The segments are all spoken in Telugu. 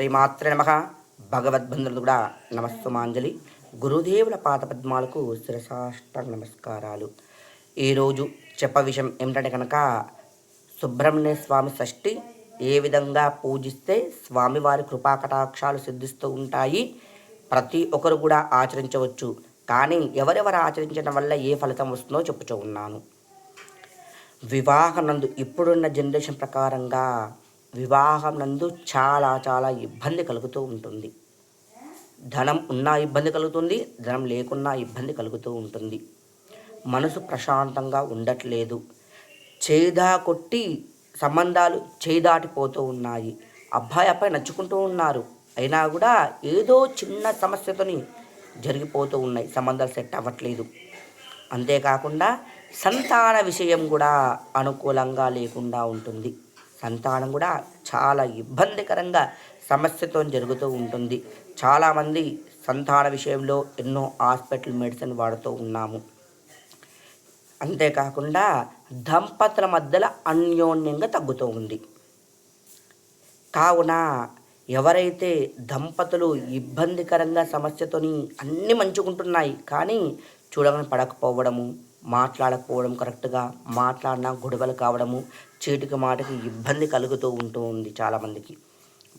శ్రీమాత్ర నమ. భగవద్బంధులు కూడా నమస్సుమాంజలి. గురుదేవుల పాదపద్మాలకు శిరసాష్ట నమస్కారాలు. ఈరోజు చెప్ప విషయం ఏమిటంటే కనుక సుబ్రహ్మణ్య స్వామి షష్ఠి ఏ విధంగా పూజిస్తే స్వామివారి కృపాకటాక్షాలు సిద్ధిస్తూ ఉంటాయి? ప్రతి ఒక్కరు కూడా ఆచరించవచ్చు. కానీ ఎవరెవరు ఆచరించడం వల్ల ఏ ఫలితం వస్తుందో చెప్పుచూ ఉన్నాను. వివాహనందు ఇప్పుడున్న జనరేషన్ ప్రకారంగా వివాహం నందు చాలా చాలా ఇబ్బంది కలుగుతూ ఉంటుంది. ధనం ఉన్నా ఇబ్బంది కలుగుతుంది ధనం లేకున్నా ఇబ్బంది కలుగుతూ ఉంటుంది. మనసు ప్రశాంతంగా ఉండట్లేదు. చేదా కొట్టి సంబంధాలు చేదాటిపోతూ ఉన్నాయి. అబ్బాయి అబ్బాయి నచ్చుకుంటూ ఉన్నారు. అయినా కూడా ఏదో చిన్న సమస్యతోని జరిగిపోతూ ఉన్నాయి. సంబంధాలు సెట్ అవ్వట్లేదు. అంతేకాకుండా సంతాన విషయం కూడా అనుకూలంగా లేకుండా ఉంటుంది. సంతానం కూడా చాలా ఇబ్బందికరంగా సమస్యతో జరుగుతూ ఉంటుంది. చాలామంది సంతాన విషయంలో ఎన్నో హాస్పిటల్ మెడిసిన్ వాడుతూ ఉన్నాము. అంతేకాకుండా దంపతుల మధ్యలో అన్యోన్యంగా తగ్గుతూ ఉంది. కావున ఎవరైతే దంపతులు ఇబ్బందికరంగా సమస్యతోని అన్నీ మంచుకుంటున్నాయి కానీ చూడమని పడకపోవడము మాట్లాడకపోవడం కరెక్ట్గా మాట్లాడినా గొడవలు కావడము చీటికి మాటకి ఇబ్బంది కలుగుతూ ఉంటూ ఉంది చాలామందికి.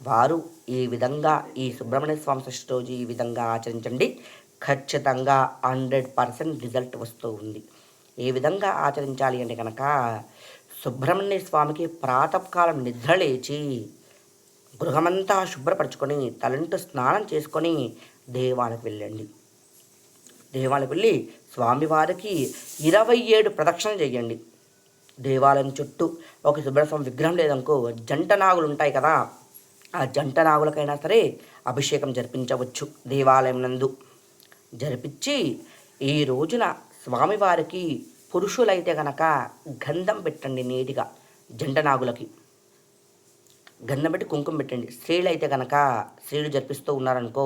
వారు ఈ విధంగా ఈ సుబ్రహ్మణ్య స్వామి షష్ఠి రోజు ఈ విధంగా ఆచరించండి. ఖచ్చితంగా హండ్రెడ్ పర్సెంట్ రిజల్ట్ వస్తూ ఉంది. ఏ విధంగా ఆచరించాలి అంటే కనుక సుబ్రహ్మణ్య స్వామికి ప్రాతకాలం నిద్ర లేచి గృహమంతా శుభ్రపరచుకొని తలంటు స్నానం చేసుకొని దేవాలకు వెళ్ళండి. దేవాలకు వెళ్ళి స్వామివారికి ఇరవై ఏడు ప్రదక్షిణలు చేయండి. దేవాలయం చుట్టూ ఒక సుబ్రహ్మణ్య విగ్రహం లేదనుకో జంట నాగులు ఉంటాయి కదా ఆ జంట నాగులకైనా సరే అభిషేకం జరిపించవచ్చు దేవాలయం నందు. జరిపించి ఈ రోజున స్వామివారికి పురుషులైతే గనక గంధం పెట్టండి నీటిగా జంట నాగులకి. గంధం పెట్టి కుంకుమ పెట్టండి. స్త్రీలు అయితే కనుక స్త్రీలు జరిపిస్తూ ఉన్నారనుకో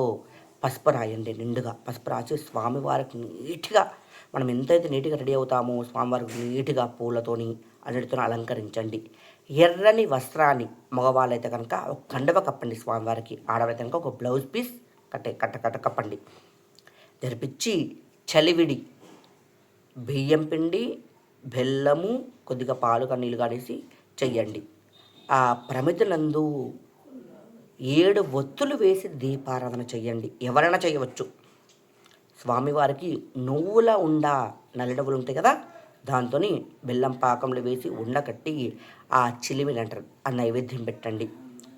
పసుపు రాయండి నిండుగా. పసుపు రాసి స్వామివారికి నీట్గా మనం ఎంతైతే నీట్గా రెడీ అవుతామో స్వామివారికి నీట్గా పూలతోని అన్నిటితో అలంకరించండి. ఎర్రని వస్త్రాన్ని మగవాళ్ళైతే కనుక ఒక కండవ కప్పండి స్వామివారికి. ఆడవారైతే కనుక ఒక బ్లౌజ్ పీస్ కట్టే కట్ట కట్ట కప్పండి. జరిపించి చలివిడి బియ్యం పిండి బెల్లము కొద్దిగా పాలు నీళ్ళు కాడేసి చెయ్యండి. ఆ ప్రమితులందు ఏడు ఒత్తులు వేసి దీపారాధన చేయండి ఎవరైనా చేయవచ్చు. స్వామివారికి నువ్వుల ఉండ నల్లడవులు ఉంటాయి కదా దాంతో బెల్లం పాకంలో వేసి ఉండ కట్టి ఆ చిలిమిని అంటారు. ఆ నైవేద్యం పెట్టండి.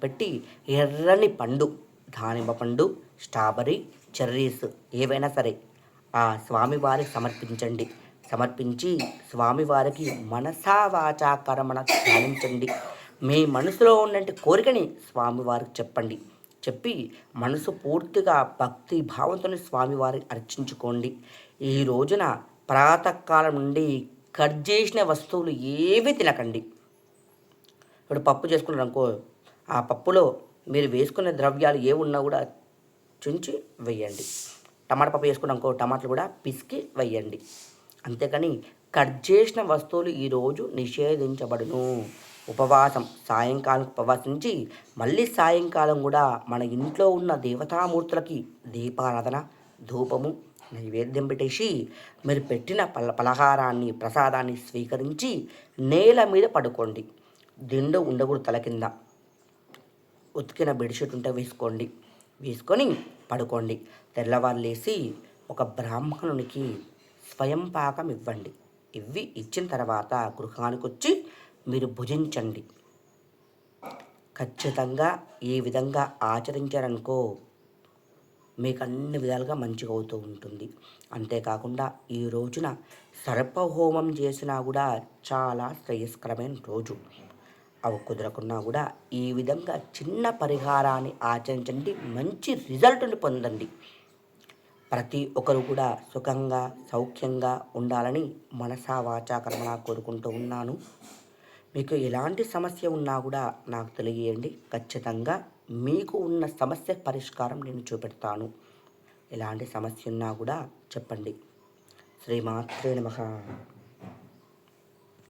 పెట్టి ఎర్రని పండు దానిమ్మ పండు స్ట్రాబెర్రీ చెర్రీస్ ఏవైనా సరే ఆ స్వామివారికి సమర్పించండి. సమర్పించి స్వామివారికి మనసావాచాకరమణ ధ్యానించండి. మీ మనసులో ఉన్నటువంటి కోరికని స్వామివారికి చెప్పండి. చెప్పి మనసు పూర్తిగా భక్తి భావంతో స్వామివారికి అర్చించుకోండి. ఈ రోజున ప్రాతకాలం నుండి కట్ చేసిన వస్తువులు ఏవి తినకండి. ఇప్పుడు పప్పు చేసుకున్నారు అనుకో ఆ పప్పులో మీరు వేసుకునే ద్రవ్యాలు ఏ ఉన్నా కూడా చుంచి వేయండి. టమాటా పప్పు వేసుకున్నాం అనుకో టమాటాలు కూడా పిసికి వేయండి. అంతేకాని కట్ చేసిన వస్తువులు ఈరోజు నిషేధించబడును. ఉపవాసం సాయంకాలం ఉపవాసించి మళ్ళీ సాయంకాలం కూడా మన ఇంట్లో ఉన్న దేవతామూర్తులకి దీపారాధన ధూపము నైవేద్యం పెట్టేసి మీరు పెట్టిన పల పలహారాన్ని ప్రసాదాన్ని స్వీకరించి నేల మీద పడుకోండి. దిండు ఉండకూడదు తల కింద. ఉతికిన బెడ్షీట్ ఉంటే వేసుకోండి. వేసుకొని పడుకోండి. తెల్లవారులేసి ఒక బ్రాహ్మణునికి స్వయం పాకం ఇవ్వండి. ఇవి ఇచ్చిన తర్వాత గృహానికి వచ్చి మీరు భుజించండి. ఖచ్చితంగా ఈ విధంగా ఆచరించారనుకో మీకు అన్ని విధాలుగా మంచిగా అవుతూ ఉంటుంది. అంతేకాకుండా ఈ రోజున సర్పహోమం చేసినా కూడా చాలా శ్రేయస్కరమైన రోజు. అవి కుదరకున్నా కూడా ఈ విధంగా చిన్న పరిహారాన్ని ఆచరించండి. మంచి రిజల్ట్ని పొందండి. ప్రతి ఒక్కరు కూడా సుఖంగా సౌఖ్యంగా ఉండాలని మనసా వాచా కోరుకుంటూ ఉన్నాను. మీకు ఎలాంటి సమస్య ఉన్నా కూడా నాకు తెలియజేయండి. ఖచ్చితంగా మీకు ఉన్న సమస్య పరిష్కారం నేను చూపెడతాను. ఎలాంటి సమస్య ఉన్నా కూడా చెప్పండి. శ్రీమాత్రే నమ.